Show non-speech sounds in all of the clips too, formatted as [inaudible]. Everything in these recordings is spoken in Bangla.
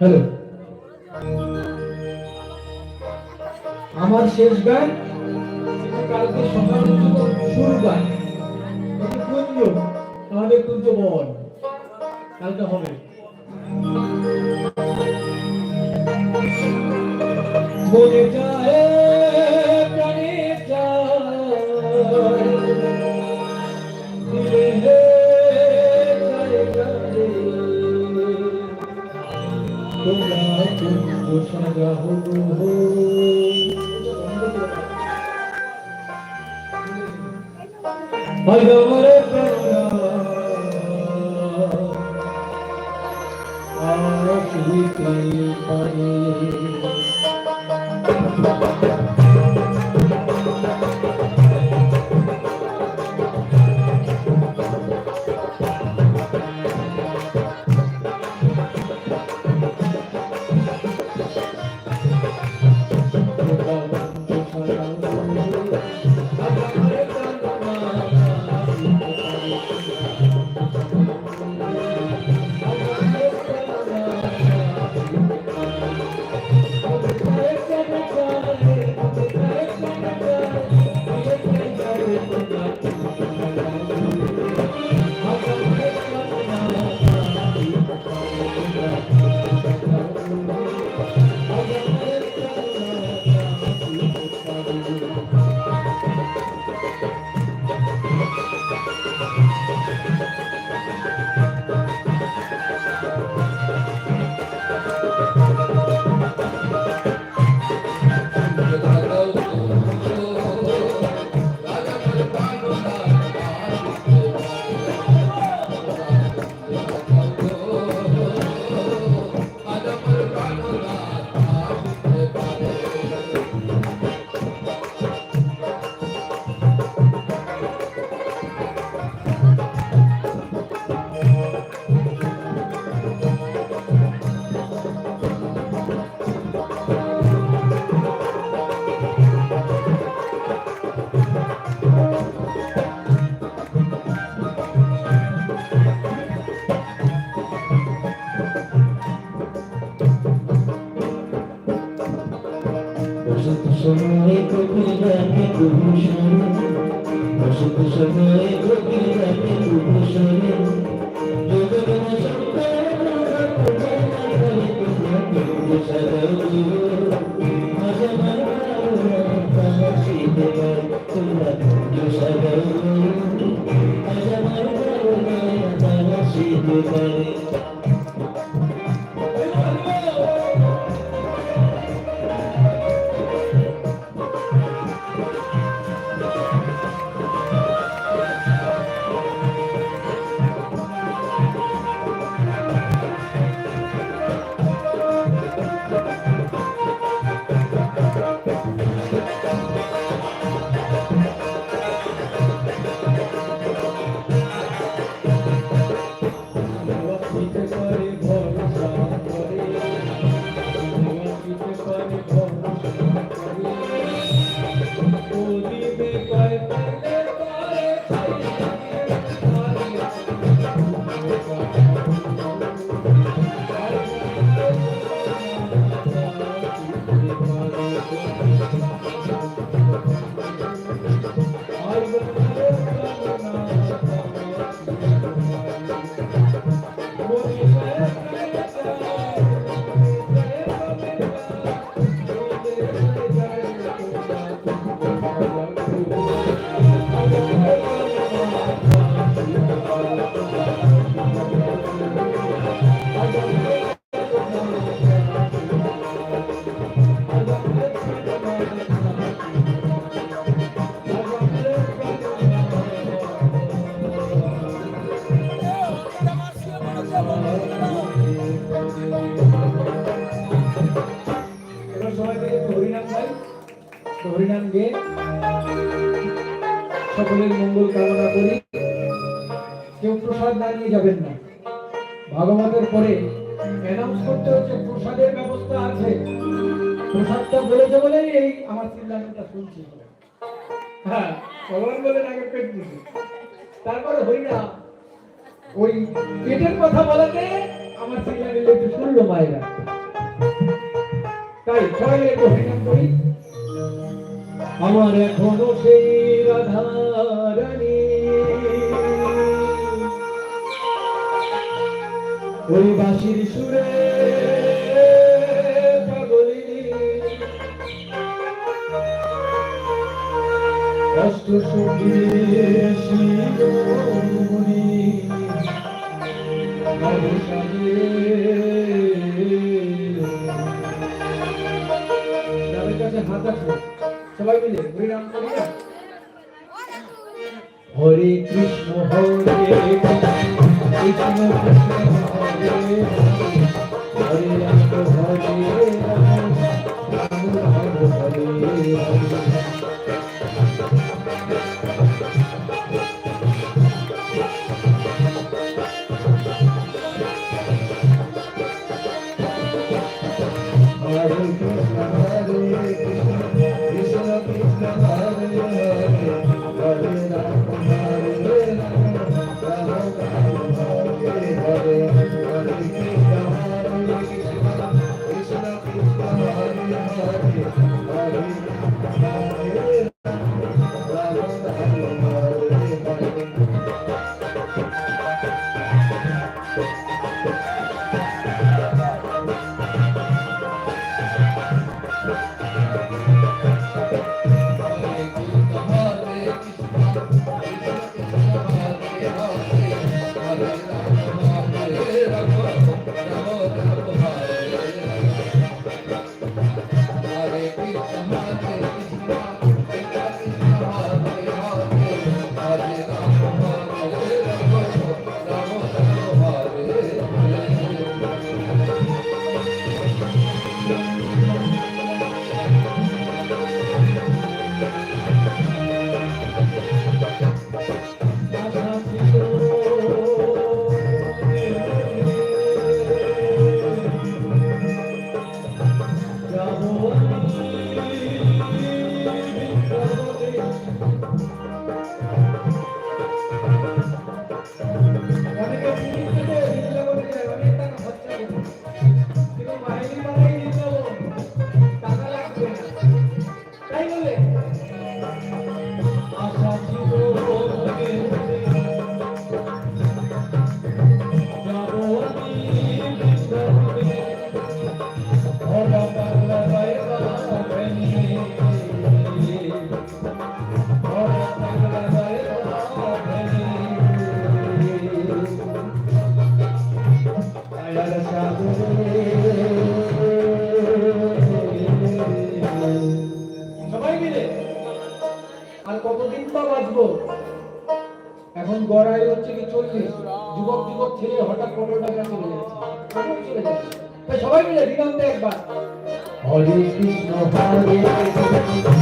হ্যালো আমার শেষ গান কালকে সকাল শুরু গান। তাহলে কুঞ্জ বল। কালকে হবে। মনে যায় প্রাণে যায়। দিলে হে যায় গানে। তোমরা কুঞ্জ বসন্ত সময়ে কোকিল ডাকে কুহুসনে বসন্ত সময়ে কোকিল ডাকে কুহুসনে যোগবেন সন্তান হরিনাম গেয়ে সকলের মঙ্গল কামনা করি। কেউ প্রসাদ না নিয়ে যাবেন না। ভাগবতের পরে অ্যানাউন্স করতে হচ্ছে, প্রসাদের ব্যবস্থা আছে। প্রসাদটা বলেছে বলেই এই আমার চিল্লানোটা শুনছি। হ্যাঁ ভগবান বলেন আগে পেট দিছি তারপরে হরিনাম ওই পেটের কথা বলাতে আমার চিল্লানি লোক শুনলো মায়েরা। তাই সবাই একটু হরিনাম করি। আমার এখনও সেই রাধারানী। ওই সুরে পাগলিনী। কষ্ট Rama, যুবক যুবক ছেলে হঠাৎ পনেরো টাকা চলে যাচ্ছে। সবাই মিলে একবার। হরে কৃষ্ণ হরে কৃষ্ণ।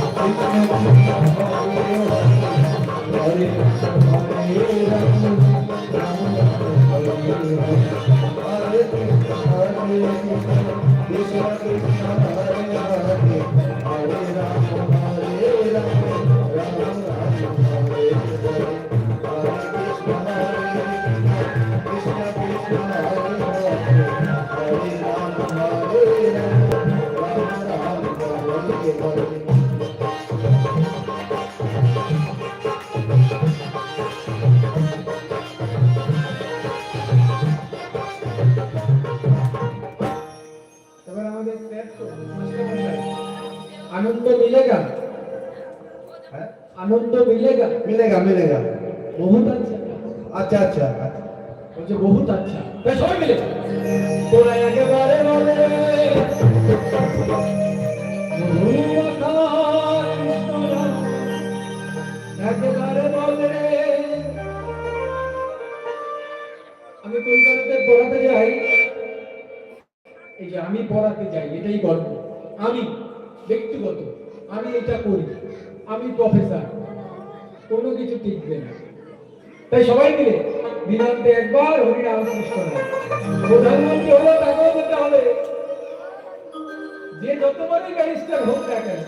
আনন্দ মিলেগা হ্যাঁ আনন্দ মিলেগা मिलेगा मिलेगा বহুত আচ্ছা अच्छा अच्छा বলছে বহুত আচ্ছা তাই সবাই মিলে তোরা একেবারে বলে একেবারে বলে আমি কলকাতাতে পড়াতে যাই এই যে আমি পড়াতে যাই এটাই গল্প আমি ব্যক্তিগত, আমি এটা করি আমি প্রফেসর কোনো কিছু টিকবে না। তাই সবাই মিলে দিনান্তে একবার হরিনাম কৃষ্ণ প্রধানমন্ত্রী হলো তাকেও যেতে হবে। যে যতবারই ব্যারিস্টার হোক না কেন,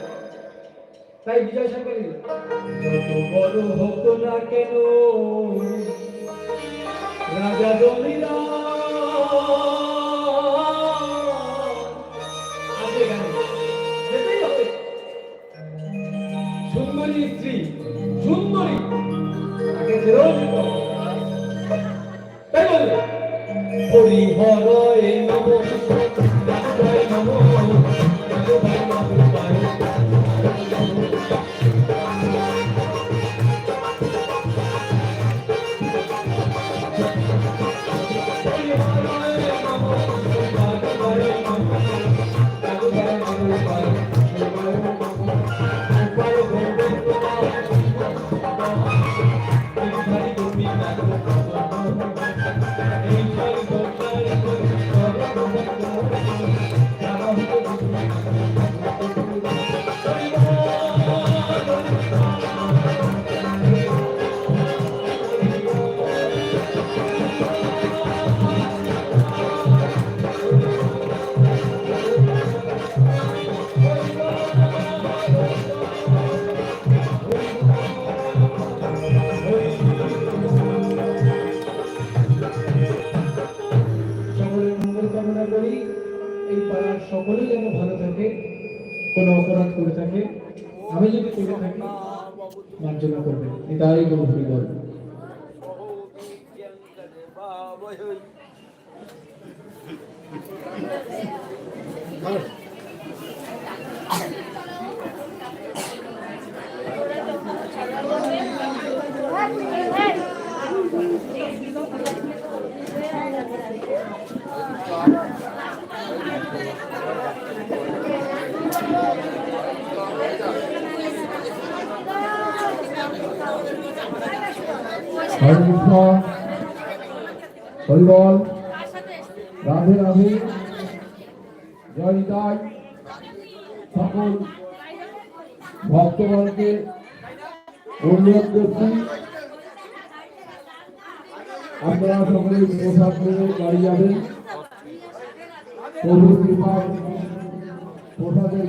তাই বিজয় সরকারি যত বড় হোক না কেন, রাজা জমিদার হরি হরয় নম অপরাধ করে থাকে আমি যদি করে থাকি মার্জনা করবেন এটাই Thank [laughs] গল্প হরে কৃষ্ণ হরিবল, রাধে রাধে, জয় নিতাই। সকল ভক্তগণকে অনুরোধ করছি, আপনারা সকলে প্রসাদ করে বাড়ি যাবেন। প্রভুর কৃপায় প্রসাদের